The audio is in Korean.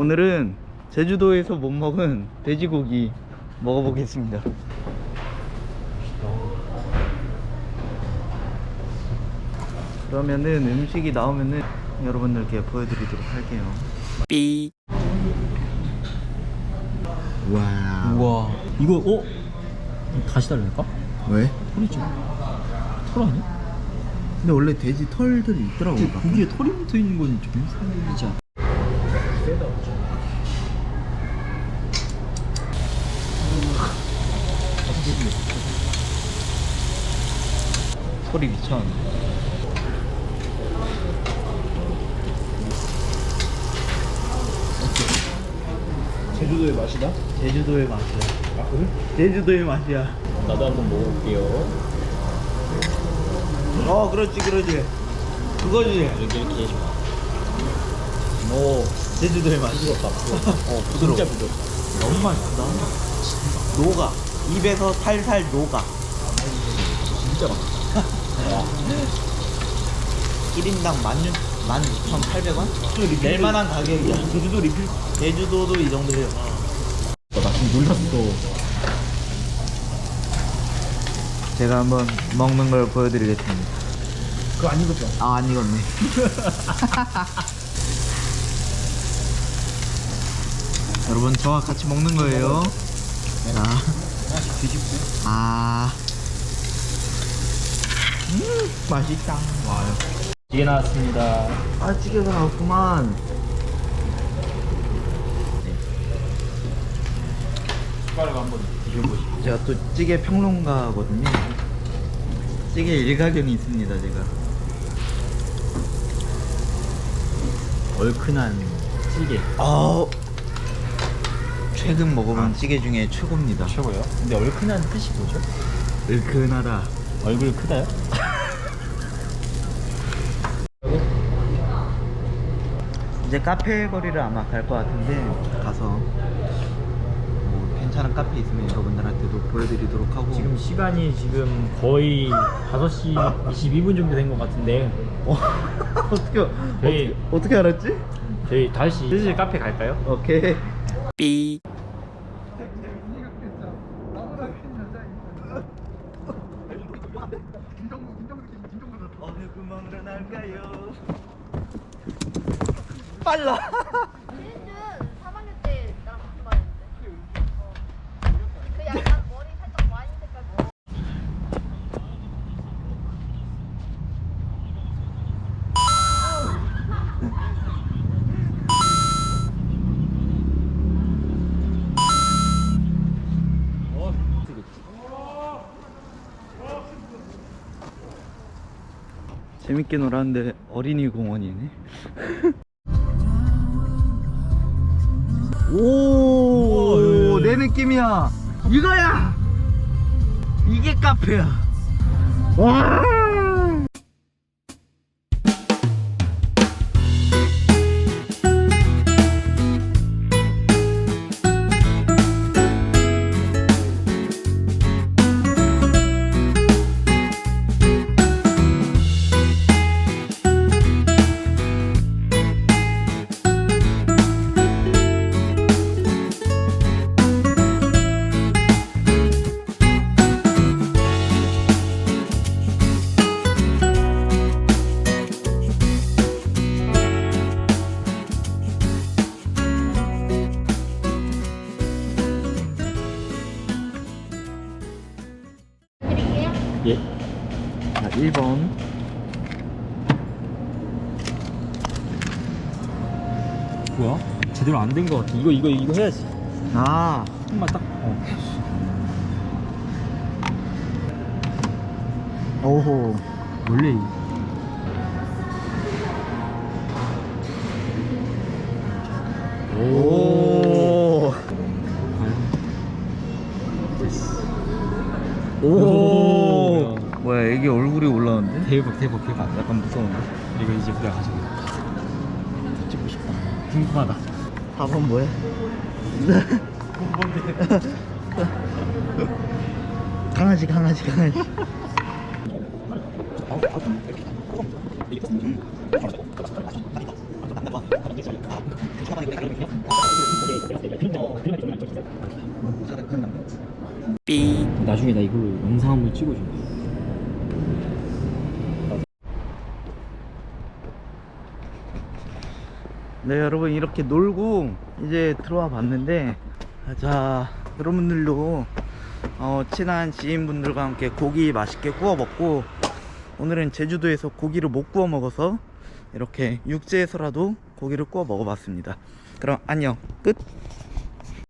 오늘은 제주도에서 못 먹은 돼지고기 먹어보겠습니다. 그러면은 음식이 나오면은 여러분들께 보여드리도록 할게요. 삐. 와. 우와 이거 어? 다시 달랄까? 왜? 털이지 털 아니야? 근데 원래 돼지 털들이 있더라고. 고기에 털이 붙어 있는 건 정상이지 않아? 소리 미쳤는데. 제주도의 맛이다? 제주도의 맛이야. 아 그래? 제주도의 맛이야. 나도 한번 먹어볼게요 어, 그렇지, 그렇지. 그거지. 이렇게 이렇게 오, 제주도의 맛. 부드럽다 어, 부드러워. 진짜 부드럽다 너무 맛있다. 녹아. 입에서 살살 녹아. 진짜 맛있다 1인당 16,800원? 낼만한 가격이야. 제주도 리필? 제주도도 이 정도예요. 나 지금 놀랐어 제가 한번 먹는 걸 보여드리겠습니다. 그거 안 익었죠? 아, 안 익었네. 여러분, 저와 같이 먹는 거예요. 자. 아. 음, 맛있다. 와. 이게 나왔습니다 아, 찌개가 나왔구만. 숟가락 한번 드셔보시고 제가 또 찌개 평론가거든요. 찌개 일가견이 있습니다, 제가. 얼큰한 찌개 아, 최근 먹어본 찌개 중에 최고입니다. 최고요 근데 얼큰한 뜻이 뭐죠? 얼큰하다. 얼굴 크다요? 이제 카페 거리를 아마 갈 것 같은데 가서 뭐 괜찮은 카페 있으면 여러분들한테도 보여드리도록 하고 지금 시간이 지금 거의 5시 22분 정도 된 것 같은데 어, 어떻게, 어떻게 알았지? 저희 다시 슬슬 카페 갈까요? 오케이. 삐. 빨라. 진준 3학년 때 나랑 같이 다녔는데. 어. 그 약간 머리 살짝 와인 색깔 뭐. 재밌게 놀았는데 어린이 공원이네. 오, 내 느낌이야. 이거야. 이게 카페야. 와. 예 자, 1번. 뭐야? 제대로 안 된 것 같아 이거 이거 이거 해야지 아, 조금만 딱 어. 오호. 원래 이- 오. 얼굴이 올라오는데? 대박 대박 대박 약간 무서운데? 이거 이제 그래 가지고 찍고 싶다 궁금하다 4번 뭐야? 궁금한데 강아지 강아지 강아지 나중에 나 이걸로 영상 한번 찍어줄게 네 여러분 이렇게 놀고 이제 들어와 봤는데 자 여러분들도 어, 친한 지인분들과 함께 고기 맛있게 구워 먹고 오늘은 제주도에서 고기를 못 구워 먹어서 이렇게 육지에서라도 고기를 구워 먹어봤습니다. 그럼 안녕. 끝